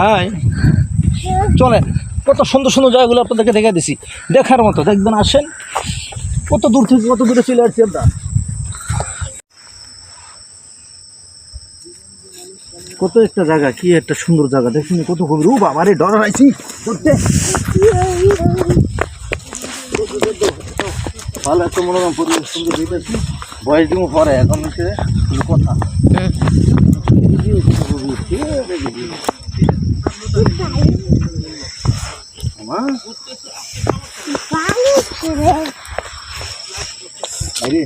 High. চলেন, কত সুন্দর সুন্দর জায়গাগুলো আপনাদেরকে দেখে দিছি। দেখার মতো, দেখবেন আসেন, কত দূর থেকে কত দূরে চলে আসছি আমরা। কত একটা জায়গা, কি একটা সুন্দর জায়গা, দেখুন কত গভীর। ও বাবা রে ডর আইছি ধরতে। ভালো একটা মনোরম পরিবেশ, সুন্দর বয়স দিব পরে, এখন হচ্ছে শুধু কথা আমার আরে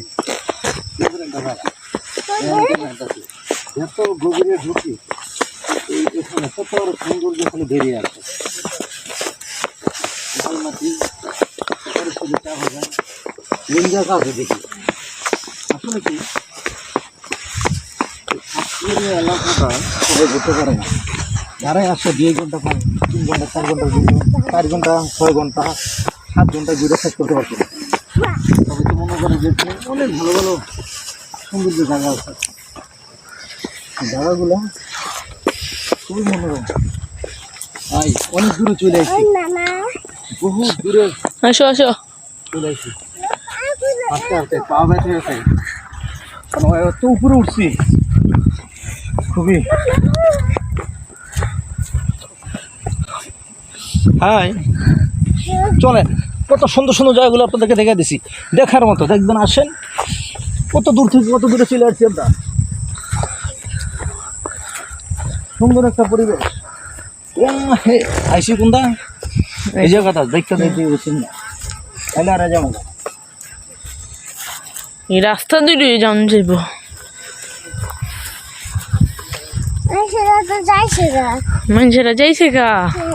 এত গভীরে ঢুকি, এই এখানে কত সৌন্দর্য এখানে বেরিয়ে আসে। লাল মাটি কি এলাকাটা, সবাই ঘুরতে পারে না। যারাই আসে দুই ঘণ্টা পায় তিন ঘণ্টা চার ঘণ্টা ঘুরবে চার ঘণ্টা ছয় ঘণ্টা সাত ঘণ্টা ঘুরে শেষ করতে পারছে তবে তো মনে করে যে অনেক ভালো ভালো সৌন্দর্য জায়গা আছে। জায়গাগুলো খুবই মনোরম। তাই অনেক দূরে চলে আসছি। বহু দূরে আসো আসো। চলে আসছি। আস্তে আস্তে পা ব্যথা গেছে কারণ এত উপরে উঠছি। খুবই হাই। চলেন কত সুন্দর সুন্দর জায়গাগুলো আপনাদেরকে দেখে দিছি। দেখার মতো দেখবেন আসেন কত দূর থেকে কত দূরে চলে আসছি আমরা। সুন্দর একটা পরিবেশ। আইসি কোনটা? এই জায়গাটা দেখতে দেখতে গেছি না তাহলে আর যাব না। এই রাস্তা দুটো যান যাইব। তো যাইছে না মানুষেরা যাইছে গা।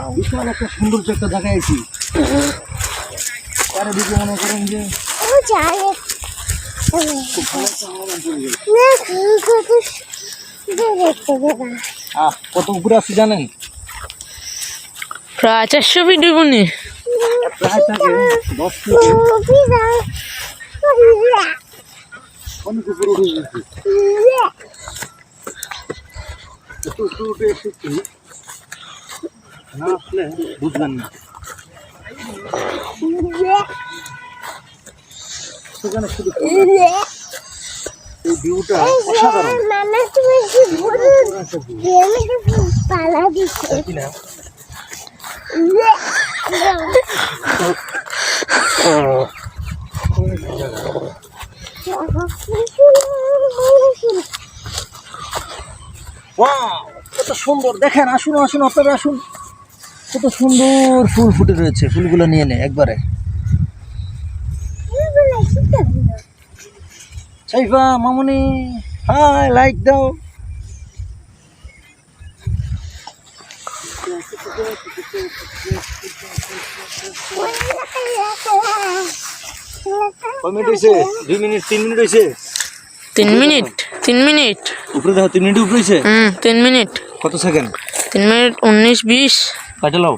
বিশাল একটা সৌন্দর্য একটা জায়গায় আছি চারিদিকে মনে করেন যে কত উপরে আছি জানেন? প্রায় চারশো ফিট গুনি প্রায় থাকে দশ অনেক উপরে উঠে গেছি এত উপরে উঠে এসেছি না আসলে বুঝবেন না সেখানে শুধু সুন্দর দেখেন আসুন আসুন আপনারা আসুন কত সুন্দর ফুল ফুটে রয়েছে ফুলগুলো নিয়ে নে একবারে। সাইফা মামনি হাই লাইক দাও। মিনিট হয়েছে দুই মিনিট তিন মিনিট হয়েছে তিন মিনিট তিন মিনিট। উপরে দেখো তিন মিনিট উপরে হয়েছে হুম তিন মিনিট। কত সেকেন্ড? তিন মিনিট উনিশ বিশ। કચલો